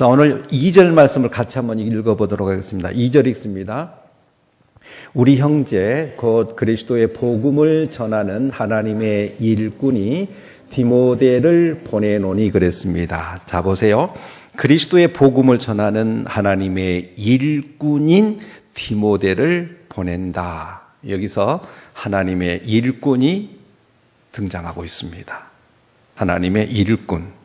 자, 오늘 2절 말씀을 같이 한번 읽어보도록 하겠습니다. 2절 읽습니다. 우리 형제 곧 그리스도의 복음을 전하는 하나님의 일꾼이 디모데를 보내노니 그랬습니다. 자 보세요. 그리스도의 복음을 전하는 하나님의 일꾼인 디모데를 보낸다. 여기서 하나님의 일꾼이 등장하고 있습니다. 하나님의 일꾼.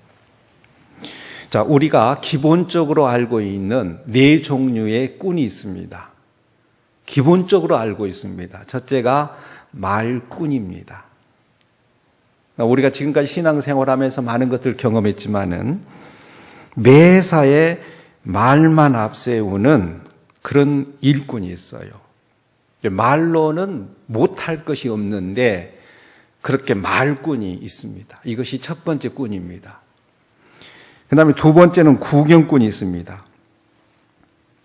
자, 우리가 기본적으로 알고 있는 네 종류의 꾼이 있습니다. 기본적으로 알고 있습니다. 첫째가 말꾼입니다. 우리가 지금까지 신앙생활하면서 많은 것들을 경험했지만은 매사에 말만 앞세우는 그런 일꾼이 있어요. 말로는 못할 것이 없는데 그렇게 말꾼이 있습니다. 이것이 첫 번째 꾼입니다. 그 다음에 두 번째는 구경꾼이 있습니다.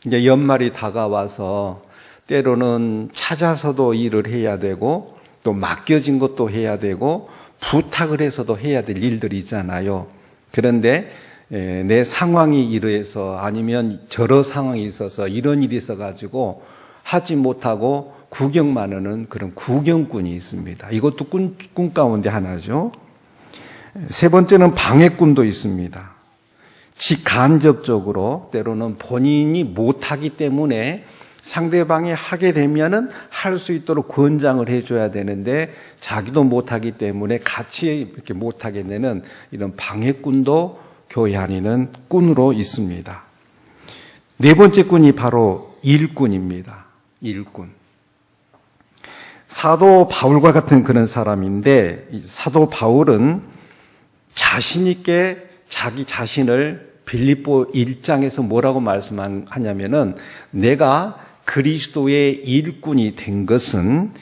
이제 연말이 다가와서 때로는 찾아서도 일을 해야 되고 또 맡겨진 것도 해야 되고 부탁을 해서도 해야 될 일들이 있잖아요. 그런데 내 상황이 이러해서 아니면 저러 상황이 있어서 이런 일이 있어가지고 하지 못하고 구경만 하는 그런 구경꾼이 있습니다. 이것도 꾼, 꾼 가운데 하나죠. 세 번째는 방해꾼도 있습니다. 직간접적으로 때로는 본인이 못하기 때문에 상대방이 하게 되면은 할 수 있도록 권장을 해줘야 되는데 자기도 못하기 때문에 같이 이렇게 못하게 되는 이런 방해꾼도 교회 안에는 꾼으로 있습니다. 네 번째 꾼이 바로 일꾼입니다. 일꾼. 사도 바울과 같은 그런 사람인데 사도 바울은 자신 있게 자기 자신을 빌립보 1장에서 뭐라고 말씀하냐면은 내가 그리스도의 일꾼이 된 것은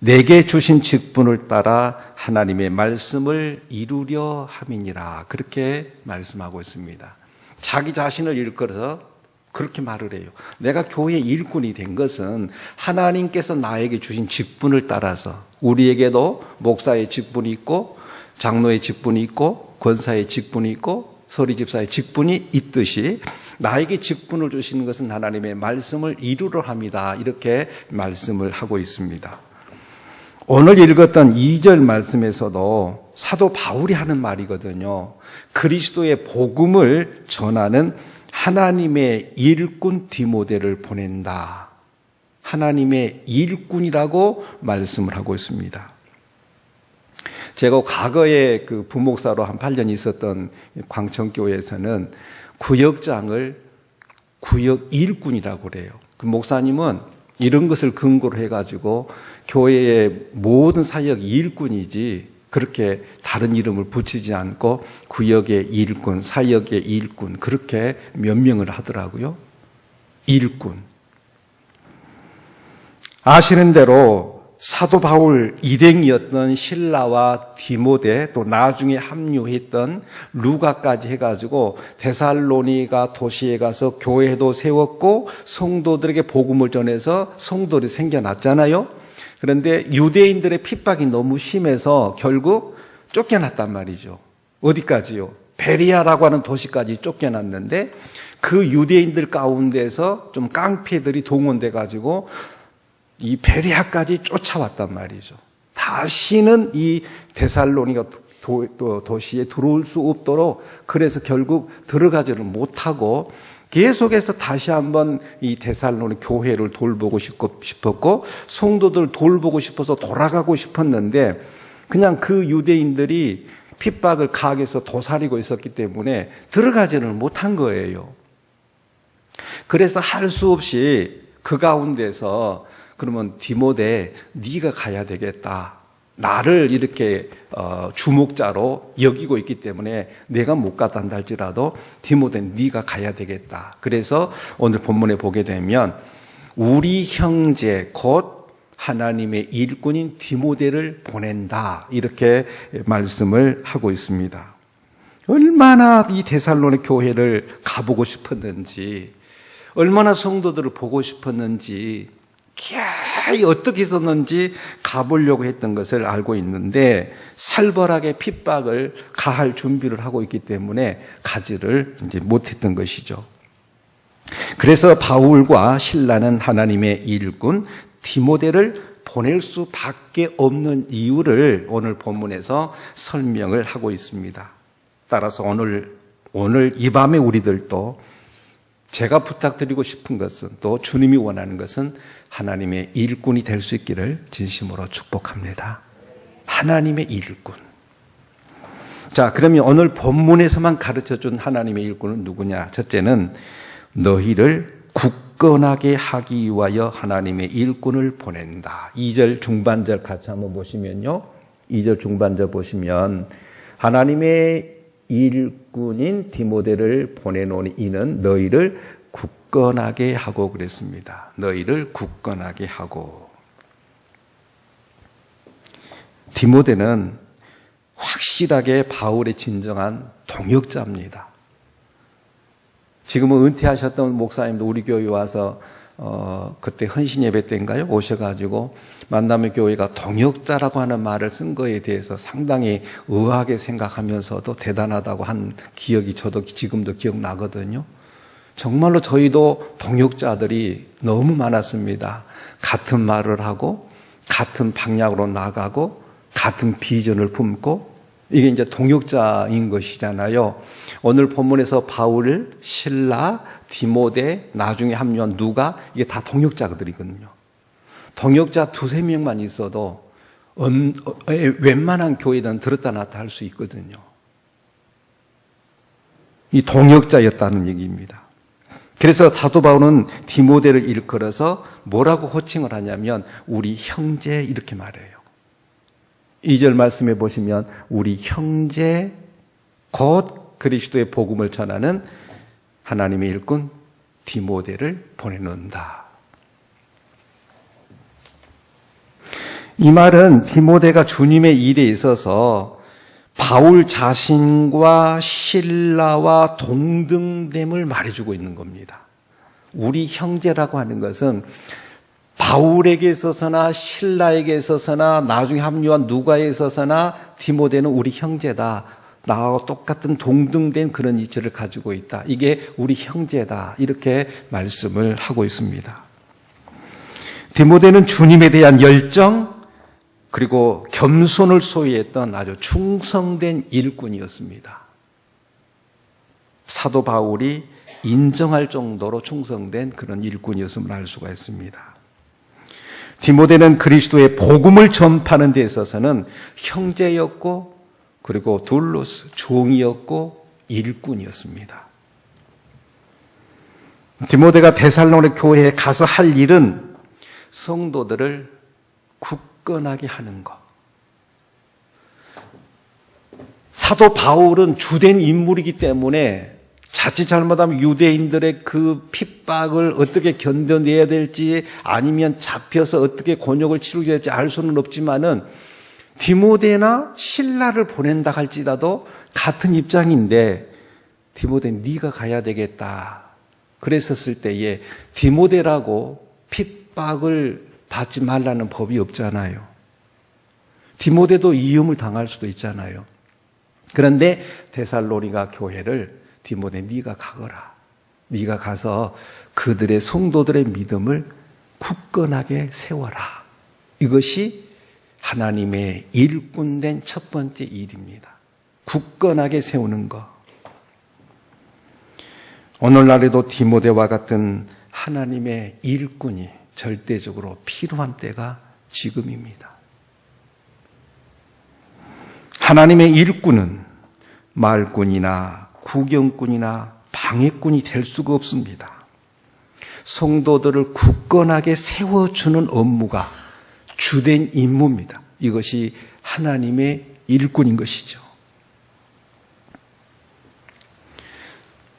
내게 주신 직분을 따라 하나님의 말씀을 이루려 함이니라. 그렇게 말씀하고 있습니다. 자기 자신을 일컬어서 그렇게 말을 해요. 내가 교회 일꾼이 된 것은 하나님께서 나에게 주신 직분을 따라서 우리에게도 목사의 직분이 있고 장로의 직분이 있고 권사의 직분이 있고 서리 집사의 직분이 있듯이 나에게 직분을 주시는 것은 하나님의 말씀을 이루려 합니다. 이렇게 말씀을 하고 있습니다. 오늘 읽었던 2절 말씀에서도 사도 바울이 하는 말이거든요. 그리스도의 복음을 전하는 하나님의 일꾼 디모데를 보낸다. 하나님의 일꾼이라고 말씀을 하고 있습니다. 제가 과거에 그 부목사로 한 8년 있었던 광천교회에서는 구역장을 구역 일꾼이라고 그래요. 그 목사님은 이런 것을 근거로 해가지고 교회의 모든 사역 일꾼이지 그렇게 다른 이름을 붙이지 않고 구역의 일꾼, 사역의 일꾼 그렇게 명명을 하더라고요. 일꾼. 아시는 대로 사도 바울 일행이었던 신라와 디모데 또 나중에 합류했던 루가까지 해가지고 데살로니가 도시에 가서 교회도 세웠고 성도들에게 복음을 전해서 성도들이 생겨났잖아요. 그런데 유대인들의 핍박이 너무 심해서 결국 쫓겨났단 말이죠. 어디까지요? 베리아라고 하는 도시까지 쫓겨났는데 그 유대인들 가운데서 좀 깡패들이 동원돼 가지고 이 베리아까지 쫓아왔단 말이죠. 다시는 이 데살로니가 도, 도 시에 들어올 수 없도록 그래서 결국 들어가지를 못하고 계속해서 다시 한번 이 데살로니 교회를 돌보고 싶었고 성도들 돌보고 싶어서 돌아가고 싶었는데 그냥 그 유대인들이 핍박을 가하게서 도사리고 있었기 때문에 들어가지를 못한 거예요. 그래서 할 수 없이 그 가운데서 그러면 디모데 네가 가야 되겠다. 나를 이렇게 어, 주목자로 여기고 있기 때문에 내가 못 갔다 할지라도 디모데 네가 가야 되겠다. 그래서 오늘 본문에 보게 되면 우리 형제 곧 하나님의 일꾼인 디모데를 보낸다. 이렇게 말씀을 하고 있습니다. 얼마나 이 데살로니 교회를 가보고 싶었는지, 얼마나 성도들을 보고 싶었는지 자세히 어떻게 했었는지 가보려고 했던 것을 알고 있는데 살벌하게 핍박을 가할 준비를 하고 있기 때문에 가지를 이제 못했던 것이죠. 그래서 바울과 신라는 하나님의 일꾼 디모데를 보낼 수밖에 없는 이유를 오늘 본문에서 설명을 하고 있습니다. 따라서 오늘 오늘 이 밤에 우리들도 제가 부탁드리고 싶은 것은 또 주님이 원하는 것은 하나님의 일꾼이 될 수 있기를 진심으로 축복합니다. 하나님의 일꾼. 자, 그러면 오늘 본문에서만 가르쳐 준 하나님의 일꾼은 누구냐? 첫째는 너희를 굳건하게 하기 위하여 하나님의 일꾼을 보낸다. 2절 중반절 같이 한번 보시면요. 2절 중반절 보시면 하나님의 일꾼인 디모데를 보내노니 이는 너희를 굳건하게 하고 그랬습니다. 너희를 굳건하게 하고. 디모데는 확실하게 바울의 진정한 동역자입니다. 지금은 은퇴하셨던 목사님도 우리 교회 와서 어, 그때 헌신 예배 때인가요? 오셔가지고 만남의 교회가 동역자라고 하는 말을 쓴 거에 대해서 상당히 의아하게 생각하면서도 대단하다고 한 기억이 저도 지금도 기억나거든요. 정말로 저희도 동역자들이 너무 많았습니다. 같은 말을 하고, 같은 방향으로 나가고, 같은 비전을 품고, 이게 이제 동역자인 것이잖아요. 오늘 본문에서 바울, 신라, 디모데, 나중에 합류한 누가 이게 다 동역자들이거든요. 동역자 두세 명만 있어도 음, 웬만한 교회든 들었다 놨다 할 수 있거든요. 이 동역자였다는 얘기입니다. 그래서 사도 바울은 디모데를 일컬어서 뭐라고 호칭을 하냐면 우리 형제 이렇게 말해요. 2절 말씀해 보시면 우리 형제 곧 그리스도의 복음을 전하는 하나님의 일꾼 디모데를 보내놓는다. 이 말은 디모데가 주님의 일에 있어서 바울 자신과 신라와 동등됨을 말해주고 있는 겁니다. 우리 형제라고 하는 것은 바울에게 있어서나 신라에게 있어서나 나중에 합류한 누가에 있어서나 디모데는 우리 형제다. 나와 똑같은 동등된 그런 이치를 가지고 있다. 이게 우리 형제다. 이렇게 말씀을 하고 있습니다. 디모데는 주님에 대한 열정 그리고 겸손을 소유했던 아주 충성된 일꾼이었습니다. 사도 바울이 인정할 정도로 충성된 그런 일꾼이었음을 알 수가 있습니다. 디모데는 그리스도의 복음을 전파하는 데 있어서는 형제였고 그리고 둘로스 종이었고 일꾼이었습니다. 디모데가 데살로니 교회에 가서 할 일은 성도들을 굳건하게 하는 것. 사도 바울은 주된 인물이기 때문에 자칫 잘못하면 유대인들의 그 핍박을 어떻게 견뎌내야 될지 아니면 잡혀서 어떻게 곤욕을 치르게 될지 알 수는 없지만은 디모데나 신라를 보낸다 할지라도 같은 입장인데 디모데 네가 가야 되겠다. 그랬었을 때에 디모데라고 핍박을 받지 말라는 법이 없잖아요. 디모데도 이음을 당할 수도 있잖아요. 그런데 데살로니가 교회를 디모데 네가 가거라. 네가 가서 그들의 성도들의 믿음을 굳건하게 세워라. 이것이 하나님의 일꾼된 첫 번째 일입니다. 굳건하게 세우는 것. 오늘날에도 디모데와 같은 하나님의 일꾼이 절대적으로 필요한 때가 지금입니다. 하나님의 일꾼은 말꾼이나 구경꾼이나 방해꾼이 될 수가 없습니다. 성도들을 굳건하게 세워주는 업무가 주된 임무입니다. 이것이 하나님의 일꾼인 것이죠.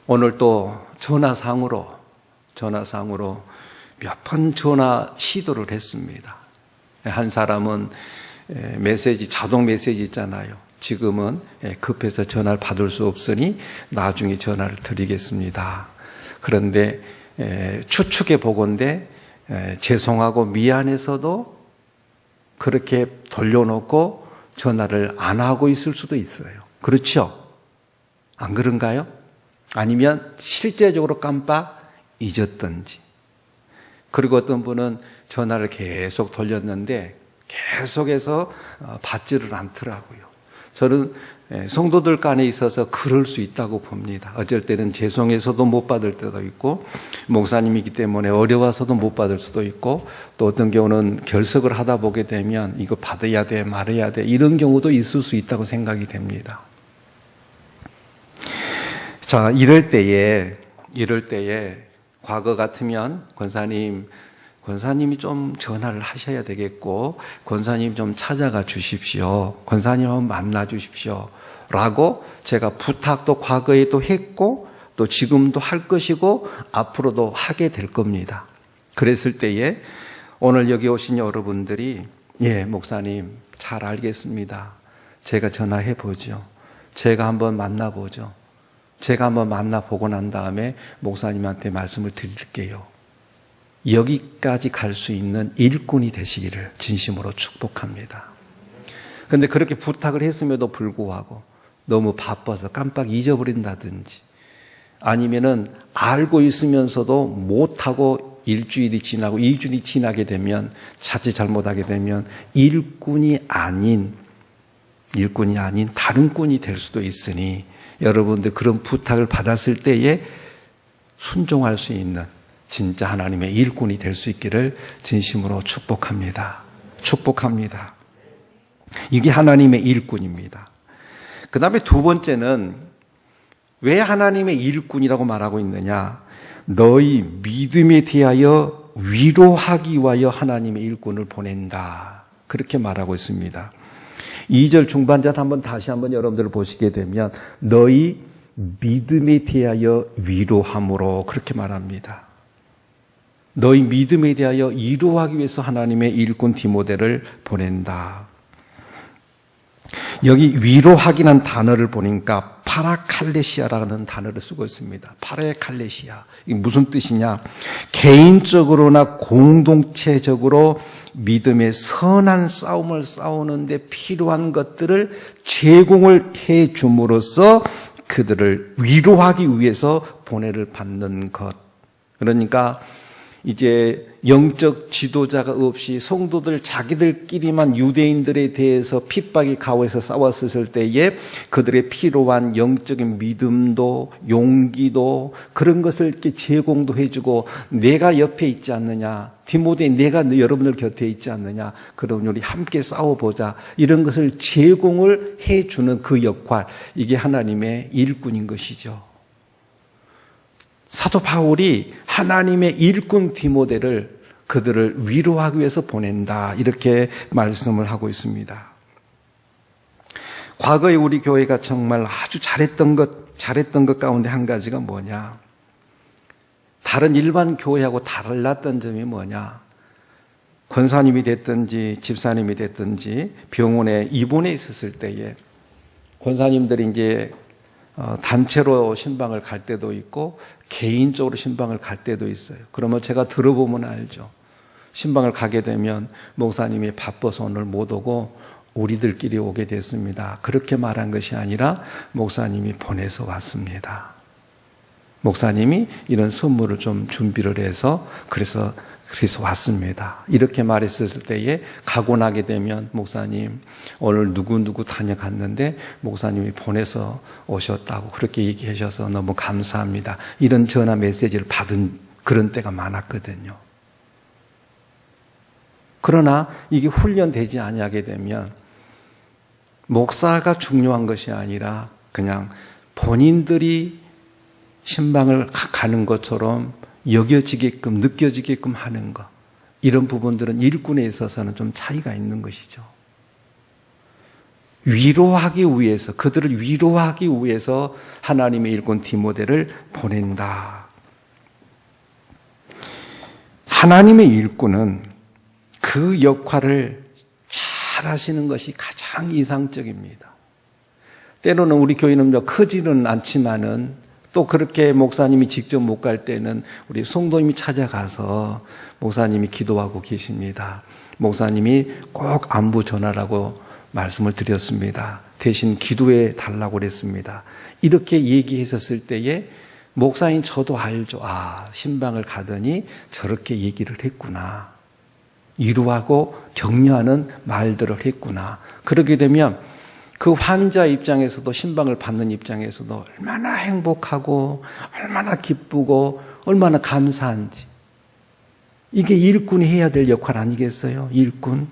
오늘 또 전화상으로, 전화상으로 몇 번 전화 시도를 했습니다. 한 사람은 메시지, 자동 메시지 있잖아요. 지금은 급해서 전화를 받을 수 없으니 나중에 전화를 드리겠습니다. 그런데 추측해 보건대 에, 죄송하고 미안해서도 그렇게 돌려놓고 전화를 안 하고 있을 수도 있어요. 그렇죠? 안 그런가요? 아니면 실제적으로 깜빡 잊었던지. 그리고 어떤 분은 전화를 계속 돌렸는데 계속해서 어, 받지를 않더라고요. 저는 예, 성도들 간에 있어서 그럴 수 있다고 봅니다. 어쩔 때는 죄송해서도 못 받을 때도 있고, 목사님이기 때문에 어려워서도 못 받을 수도 있고, 또 어떤 경우는 결석을 하다 보게 되면 이거 받아야 돼, 말해야 돼, 이런 경우도 있을 수 있다고 생각이 됩니다. 자, 이럴 때에, 이럴 때에, 과거 같으면 권사님, 권사님이 좀 전화를 하셔야 되겠고, 권사님 좀 찾아가 주십시오. 권사님 한번 만나 주십시오. 라고 제가 부탁도 과거에도 했고, 또 지금도 할 것이고, 앞으로도 하게 될 겁니다. 그랬을 때에, 오늘 여기 오신 여러분들이, 예, 목사님, 잘 알겠습니다. 제가 전화해 보죠. 제가 한번 만나 보죠. 제가 한번 만나 보고 난 다음에 목사님한테 말씀을 드릴게요. 여기까지 갈 수 있는 일꾼이 되시기를 진심으로 축복합니다. 그런데 그렇게 부탁을 했음에도 불구하고 너무 바빠서 깜빡 잊어버린다든지 아니면은 알고 있으면서도 못하고 일주일이 지나고 일주일이 지나게 되면 자칫 잘못하게 되면 일꾼이 아닌 일꾼이 아닌 다른 꾼이 될 수도 있으니 여러분들 그런 부탁을 받았을 때에 순종할 수 있는 진짜 하나님의 일꾼이 될 수 있기를 진심으로 축복합니다. 축복합니다. 이게 하나님의 일꾼입니다. 그 다음에 두 번째는 왜 하나님의 일꾼이라고 말하고 있느냐? 너희 믿음에 대하여 위로하기 위하여 하나님의 일꾼을 보낸다. 그렇게 말하고 있습니다. 2절 중반절 한번 다시 한번 여러분들 보시게 되면 너희 믿음에 대하여 위로함으로 그렇게 말합니다. 너희 믿음에 대하여 위로하기 위해서 하나님의 일꾼 디모데를 보낸다. 여기 위로하기는 단어를 보니까 파라칼레시아라는 단어를 쓰고 있습니다. 파라칼레시아. 이게 무슨 뜻이냐? 개인적으로나 공동체적으로 믿음의 선한 싸움을 싸우는데 필요한 것들을 제공을 해 줌으로써 그들을 위로하기 위해서 보내를 받는 것. 그러니까 이제 영적 지도자가 없이 성도들 자기들끼리만 유대인들에 대해서 핍박이 가오해서 싸웠을 때에 그들의 필요한 영적인 믿음도 용기도 그런 것을 이렇게 제공도 해주고 내가 옆에 있지 않느냐 디모데 내가 여러분들 곁에 있지 않느냐 그럼 우리 함께 싸워보자 이런 것을 제공을 해주는 그 역할 이게 하나님의 일꾼인 것이죠. 사도 바울이 하나님의 일꾼 디모데를 그들을 위로하기 위해서 보낸다. 이렇게 말씀을 하고 있습니다. 과거에 우리 교회가 정말 아주 잘했던 것, 잘했던 것 가운데 한 가지가 뭐냐? 다른 일반 교회하고 달랐던 점이 뭐냐? 권사님이 됐든지 집사님이 됐든지 병원에 입원해 있었을 때에 권사님들이 이제 어, 단체로 신방을 갈 때도 있고 개인적으로 신방을 갈 때도 있어요. 그러면 제가 들어보면 알죠. 신방을 가게 되면 목사님이 바빠서 오늘 못 오고 우리들끼리 오게 됐습니다. 그렇게 말한 것이 아니라 목사님이 보내서 왔습니다. 목사님이 이런 선물을 좀 준비를 해서 그래서 그래서 왔습니다. 이렇게 말했을 때에 가고 나게 되면 목사님 오늘 누구누구 다녀갔는데 목사님이 보내서 오셨다고 그렇게 얘기하셔서 너무 감사합니다. 이런 전화 메시지를 받은 그런 때가 많았거든요. 그러나 이게 훈련되지 아니하게 되면 목사가 중요한 것이 아니라 그냥 본인들이 신방을 가는 것처럼 여겨지게끔 느껴지게끔 하는 것 이런 부분들은 일꾼에 있어서는 좀 차이가 있는 것이죠. 위로하기 위해서 그들을 위로하기 위해서 하나님의 일꾼 디모데를 보낸다. 하나님의 일꾼은 그 역할을 잘 하시는 것이 가장 이상적입니다. 때로는 우리 교회는 크지는 않지만은 또 그렇게 목사님이 직접 못 갈 때는 우리 송도님이 찾아가서 목사님이 기도하고 계십니다. 목사님이 꼭 안부 전하라고 말씀을 드렸습니다. 대신 기도해 달라고 그랬습니다. 이렇게 얘기했었을 때에 목사인 저도 알죠. 아, 신방을 가더니 저렇게 얘기를 했구나. 위로하고 격려하는 말들을 했구나. 그렇게 되면 그 환자 입장에서도 신방을 받는 입장에서도 얼마나 행복하고 얼마나 기쁘고 얼마나 감사한지. 이게 일꾼이 해야 될 역할 아니겠어요? 일꾼.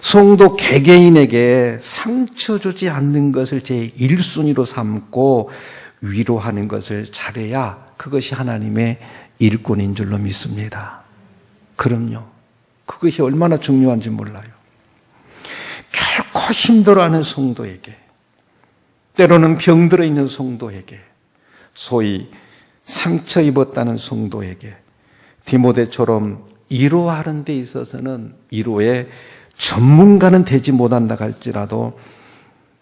성도 개개인에게 상처 주지 않는 것을 제 1순위로 삼고 위로하는 것을 잘해야 그것이 하나님의 일꾼인 줄로 믿습니다. 그럼요. 그것이 얼마나 중요한지 몰라요. 힘들어하는 성도에게, 때로는 병들어 있는 성도에게, 소위 상처 입었다는 성도에게, 디모데처럼 위로하는 데 있어서는 위로의 전문가는 되지 못한다 할지라도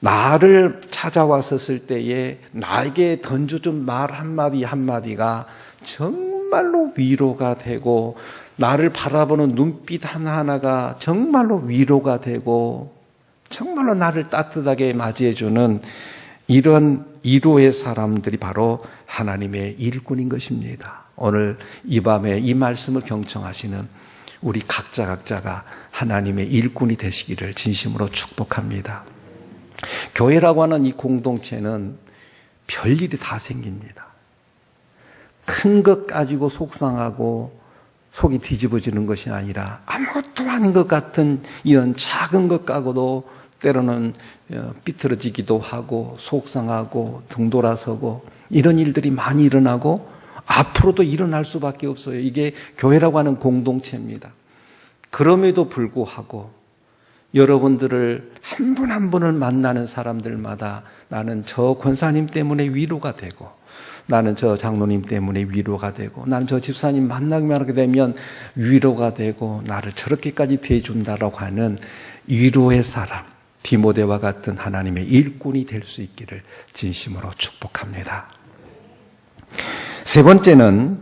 나를 찾아왔었을 때에 나에게 던져준 말 한마디 한마디가 정말로 위로가 되고 나를 바라보는 눈빛 하나하나가 정말로 위로가 되고 정말로 나를 따뜻하게 맞이해주는 이런 위로의 사람들이 바로 하나님의 일꾼인 것입니다. 오늘 이 밤에 이 말씀을 경청하시는 우리 각자 각자가 하나님의 일꾼이 되시기를 진심으로 축복합니다. 교회라고 하는 이 공동체는 별일이 다 생깁니다. 큰 것 가지고 속상하고 속이 뒤집어지는 것이 아니라 아무것도 아닌 것 같은 이런 작은 것 가고도 때로는 어, 삐뚤어지기도 하고 속상하고 등 돌아서고 이런 일들이 많이 일어나고 앞으로도 일어날 수밖에 없어요. 이게 교회라고 하는 공동체입니다. 그럼에도 불구하고 여러분들을 한 분한 분을 만나는 사람들마다 나는 저 권사님 때문에 위로가 되고 나는 저 장로님 때문에 위로가 되고 나는 저 집사님 만나기만 하게 되면 위로가 되고 나를 저렇게까지 대해준다라고 하는 위로의 사람 디모데와 같은 하나님의 일꾼이 될 수 있기를 진심으로 축복합니다. 세 번째는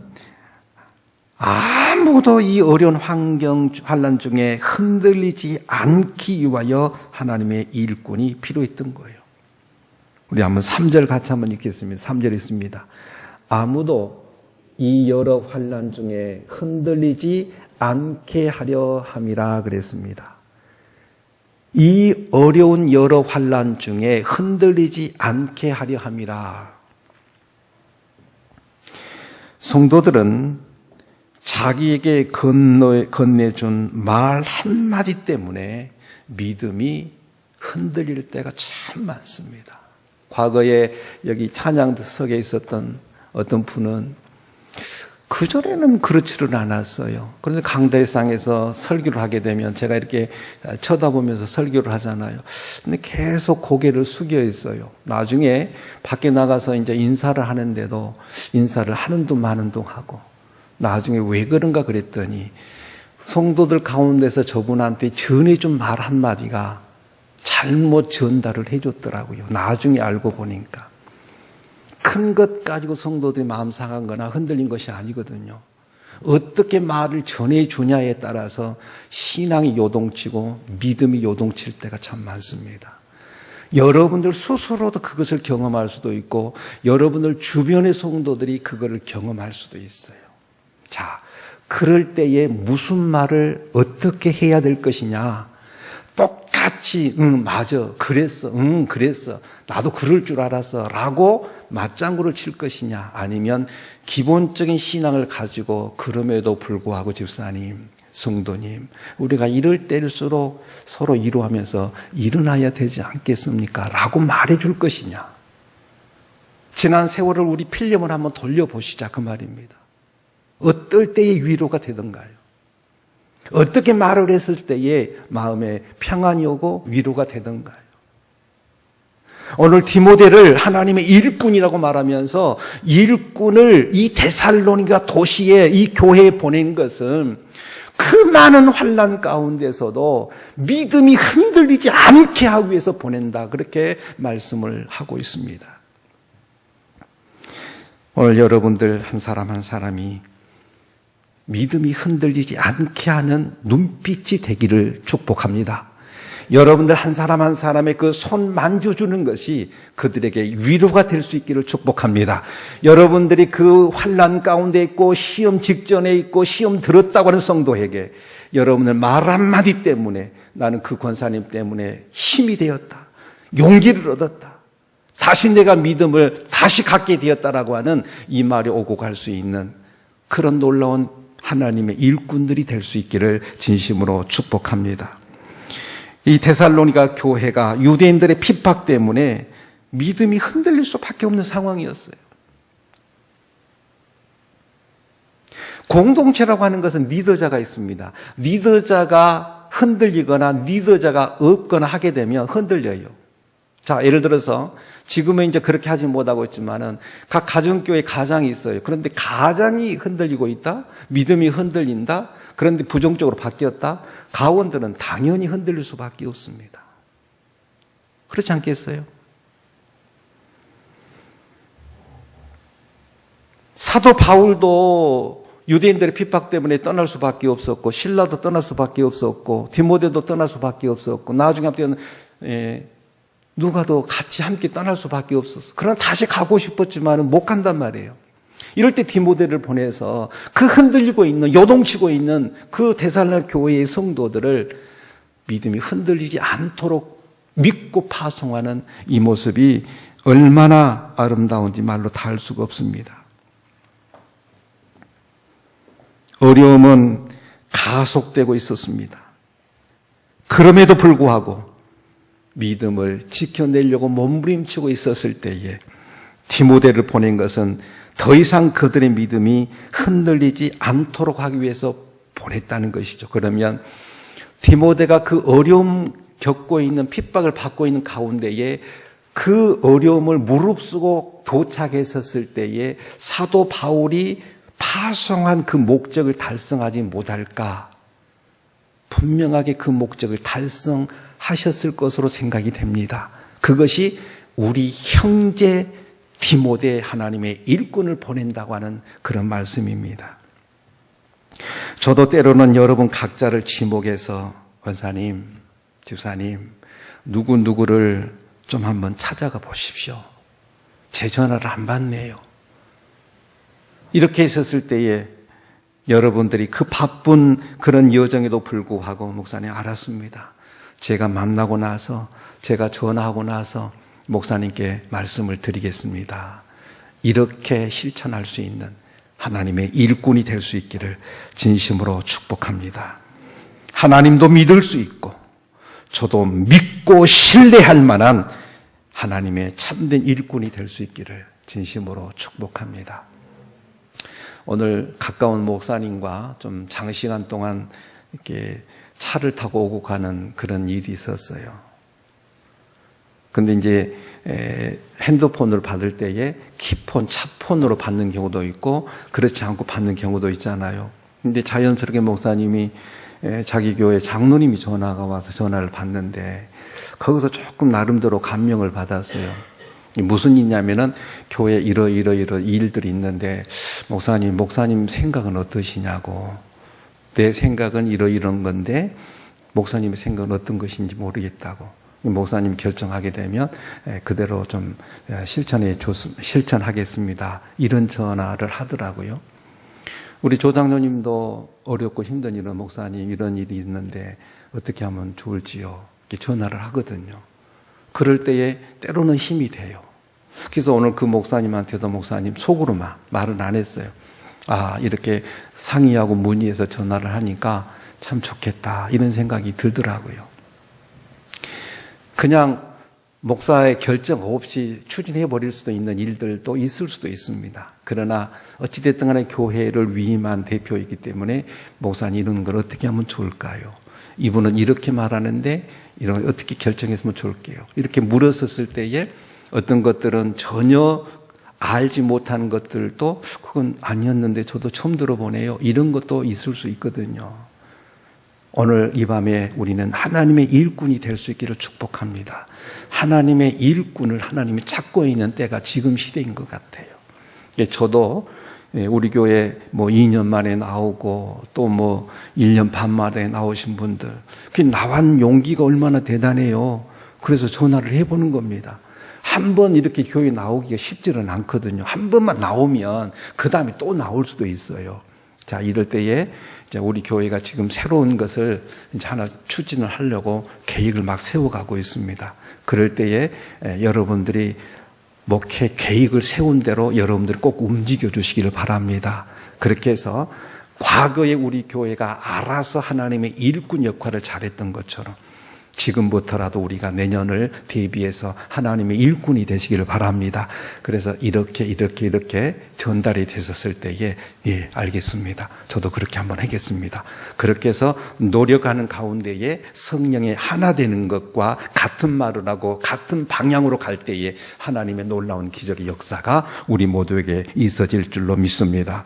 아무도 이 어려운 환경 환란 중에 흔들리지 않기 위하여 하나님의 일꾼이 필요했던 거예요. 우리 한번 3절 같이 한번 읽겠습니다. 3절 있습니다. 아무도 이 여러 환란 중에 흔들리지 않게 하려 함이라 그랬습니다. 이 어려운 여러 환란 중에 흔들리지 않게 하려 함이라. 성도들은 자기에게 건네준 말 한마디 때문에 믿음이 흔들릴 때가 참 많습니다. 과거에 여기 찬양석에 있었던 어떤 분은 그전에는 그렇지를 않았어요. 그런데 강대상에서 설교를 하게 되면 제가 이렇게 쳐다보면서 설교를 하잖아요. 근데 계속 고개를 숙여 있어요. 나중에 밖에 나가서 이제 인사를 하는데도 인사를 하는 둥 마는 둥 하고 나중에 왜 그런가 그랬더니 성도들 가운데서 저분한테 전해준 말 한마디가 잘못 전달을 해줬더라고요. 나중에 알고 보니까. 큰 것 가지고 성도들이 마음 상한 거나 흔들린 것이 아니거든요. 어떻게 말을 전해주냐에 따라서 신앙이 요동치고 믿음이 요동칠 때가 참 많습니다. 여러분들 스스로도 그것을 경험할 수도 있고 여러분들 주변의 성도들이 그것을 경험할 수도 있어요. 자, 그럴 때에 무슨 말을 어떻게 해야 될 것이냐? 똑 같이 응 맞아. 그랬어. 응 그랬어. 나도 그럴 줄 알았어 라고 맞장구를 칠 것이냐? 아니면 기본적인 신앙을 가지고 그럼에도 불구하고 집사님 성도님 우리가 이럴 때일수록 서로 이루하면서 일어나야 되지 않겠습니까? 라고 말해줄 것이냐? 지난 세월을 우리 필름을 한번 돌려보시자. 그 말입니다. 어떨 때의 위로가 되던가요? 어떻게 말을 했을 때에 마음에 평안이 오고 위로가 되던가요? 오늘 디모데를 하나님의 일꾼이라고 말하면서 일꾼을 이 데살로니가 도시에 이 교회에 보낸 것은 그 많은 환란 가운데서도 믿음이 흔들리지 않게 하기 위해서 보낸다. 그렇게 말씀을 하고 있습니다. 오늘 여러분들 한 사람 한 사람이 믿음이 흔들리지 않게 하는 눈빛이 되기를 축복합니다. 여러분들 한 사람 한 사람의 그 손 만져주는 것이 그들에게 위로가 될 수 있기를 축복합니다. 여러분들이 그 환란 가운데 있고 시험 직전에 있고 시험 들었다고 하는 성도에게 여러분들 말 한마디 때문에 나는 그 권사님 때문에 힘이 되었다. 용기를 얻었다. 다시 내가 믿음을 다시 갖게 되었다라고 하는 이 말이 오고 갈 수 있는 그런 놀라운 하나님의 일꾼들이 될 수 있기를 진심으로 축복합니다. 이 데살로니가 교회가 유대인들의 핍박 때문에 믿음이 흔들릴 수밖에 없는 상황이었어요. 공동체라고 하는 것은 리더자가 있습니다. 리더자가 흔들리거나 리더자가 없거나 하게 되면 흔들려요. 자, 예를 들어서 지금은 이제 그렇게 하지 못하고 있지만은 각 가정교회 가장이 있어요. 그런데 가장이 흔들리고 있다? 믿음이 흔들린다? 그런데 부정적으로 바뀌었다? 가원들은 당연히 흔들릴 수밖에 없습니다. 그렇지 않겠어요? 사도 바울도 유대인들의 핍박 때문에 떠날 수밖에 없었고 신라도 떠날 수밖에 없었고 디모데도 떠날 수밖에 없었고 나중에 한때는 예, 누가도 같이 함께 떠날 수밖에 없었어. 그러나 다시 가고 싶었지만 못 간단 말이에요. 이럴 때 디모데를 보내서 그 흔들리고 있는 요동치고 있는 그 대살라 교회의 성도들을 믿음이 흔들리지 않도록 믿고 파송하는 이 모습이 얼마나 아름다운지 말로 다 할 수가 없습니다. 어려움은 가속되고 있었습니다. 그럼에도 불구하고 믿음을 지켜내려고 몸부림치고 있었을 때에 디모데를 보낸 것은 더 이상 그들의 믿음이 흔들리지 않도록 하기 위해서 보냈다는 것이죠. 그러면 디모데가 그 어려움 겪고 있는 핍박을 받고 있는 가운데에 그 어려움을 무릅쓰고 도착했었을 때에 사도 바울이 파송한 그 목적을 달성하지 못할까? 분명하게 그 목적을 달성 하셨을 것으로 생각이 됩니다. 그것이 우리 형제 디모데 하나님의 일꾼을 보낸다고 하는 그런 말씀입니다. 저도 때로는 여러분 각자를 지목해서 원사님, 집사님, 누구누구를 좀 한번 찾아가 보십시오. 제 전화를 안 받네요. 이렇게 있었을 때에 여러분들이 그 바쁜 그런 여정에도 불구하고 목사님 알았습니다. 제가 만나고 나서 제가 전화하고 나서 목사님께 말씀을 드리겠습니다. 이렇게 실천할 수 있는 하나님의 일꾼이 될 수 있기를 진심으로 축복합니다. 하나님도 믿을 수 있고 저도 믿고 신뢰할 만한 하나님의 참된 일꾼이 될 수 있기를 진심으로 축복합니다. 오늘 가까운 목사님과 좀 장시간 동안 이렇게 차를 타고 오고 가는 그런 일이 있었어요. 근데 이제 핸드폰을 받을 때에 키폰, 차폰으로 받는 경우도 있고 그렇지 않고 받는 경우도 있잖아요. 근데 자연스럽게 목사님이 자기 교회 장로님이 전화가 와서 전화를 받는데 거기서 조금 나름대로 감명을 받았어요. 무슨 일이냐면은 교회 이러 이러 이러 일들이 있는데 목사님 목사님 생각은 어떠시냐고 내 생각은 이러 이런 건데 목사님의 생각은 어떤 것인지 모르겠다고 목사님 결정하게 되면 그대로 좀 실천해 줬 실천하겠습니다 이런 전화를 하더라고요. 우리 조장로님도 어렵고 힘든 일은 목사님 이런 일이 있는데 어떻게 하면 좋을지요 이렇게 전화를 하거든요. 그럴 때에 때로는 힘이 돼요. 그래서 오늘 그 목사님한테도 목사님 속으로 막 말은 안 했어요. 아, 이렇게 상의하고 문의해서 전화를 하니까 참 좋겠다. 이런 생각이 들더라고요. 그냥 목사의 결정 없이 추진해 버릴 수도 있는 일들도 있을 수도 있습니다. 그러나 어찌됐든 간에 교회를 위임한 대표이기 때문에 목사님 이런 걸 어떻게 하면 좋을까요? 이분은 이렇게 말하는데 이런 어떻게 결정했으면 좋을게요. 이렇게 물었었을 때에 어떤 것들은 전혀 알지 못하는 것들도 그건 아니었는데 저도 처음 들어보네요. 이런 것도 있을 수 있거든요. 오늘 이 밤에 우리는 하나님의 일꾼이 될 수 있기를 축복합니다. 하나님의 일꾼을 하나님이 찾고 있는 때가 지금 시대인 것 같아요. 예, 저도 예, 우리 교회 뭐 2년 만에 나오고 또 뭐 1년 반 만에 나오신 분들 그 나간 용기가 얼마나 대단해요. 그래서 전화를 해보는 겁니다. 한 번 이렇게 교회 나오기가 쉽지는 않거든요. 한 번만 나오면 그 다음에 또 나올 수도 있어요. 자, 이럴 때에 이제 우리 교회가 지금 새로운 것을 이제 하나 추진을 하려고 계획을 막 세워가고 있습니다. 그럴 때에 에, 여러분들이 목회 계획을 세운 대로 여러분들이 꼭 움직여 주시기를 바랍니다. 그렇게 해서 과거에 우리 교회가 알아서 하나님의 일꾼 역할을 잘했던 것처럼 지금부터라도 우리가 내년을 대비해서 하나님의 일꾼이 되시기를 바랍니다. 그래서 이렇게 이렇게 이렇게 전달이 되셨을 때에 예, 알겠습니다. 저도 그렇게 한번 하겠습니다. 그렇게 해서 노력하는 가운데에 성령의 하나 되는 것과 같은 말을 하고 같은 방향으로 갈 때에 하나님의 놀라운 기적의 역사가 우리 모두에게 있어질 줄로 믿습니다.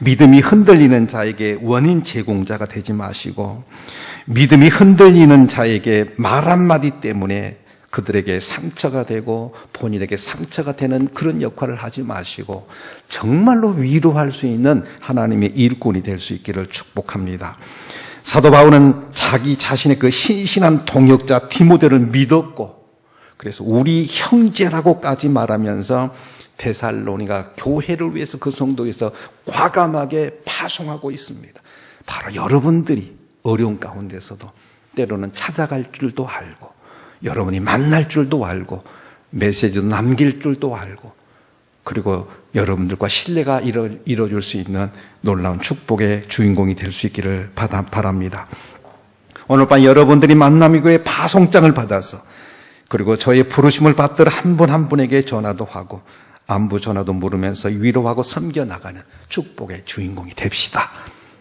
믿음이 흔들리는 자에게 원인 제공자가 되지 마시고 믿음이 흔들리는 자에게 말 한마디 때문에 그들에게 상처가 되고 본인에게 상처가 되는 그런 역할을 하지 마시고 정말로 위로할 수 있는 하나님의 일꾼이 될 수 있기를 축복합니다. 사도 바울은 자기 자신의 그 신신한 동역자 디모데를 믿었고 그래서 우리 형제라고까지 말하면서 데살로니가 교회를 위해서 그 성도에서 과감하게 파송하고 있습니다. 바로 여러분들이 어려운 가운데서도 때로는 찾아갈 줄도 알고 여러분이 만날 줄도 알고 메시지도 남길 줄도 알고 그리고 여러분들과 신뢰가 이뤄, 이뤄질 수 있는 놀라운 축복의 주인공이 될 수 있기를 바랍니다. 오늘 밤 여러분들이 만남이교회 파송장을 받아서 그리고 저의 부르심을 받들 한 분한 분에게 전화도 하고 안부 전화도 물으면서 위로하고 섬겨나가는 축복의 주인공이 됩시다.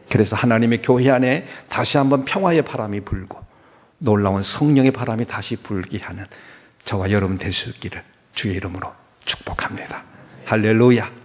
그래서 하나님의 교회 안에 다시 한번 평화의 바람이 불고 놀라운 성령의 바람이 다시 불게 하는 저와 여러분 길을 주의 이름으로 축복합니다. 할렐루야.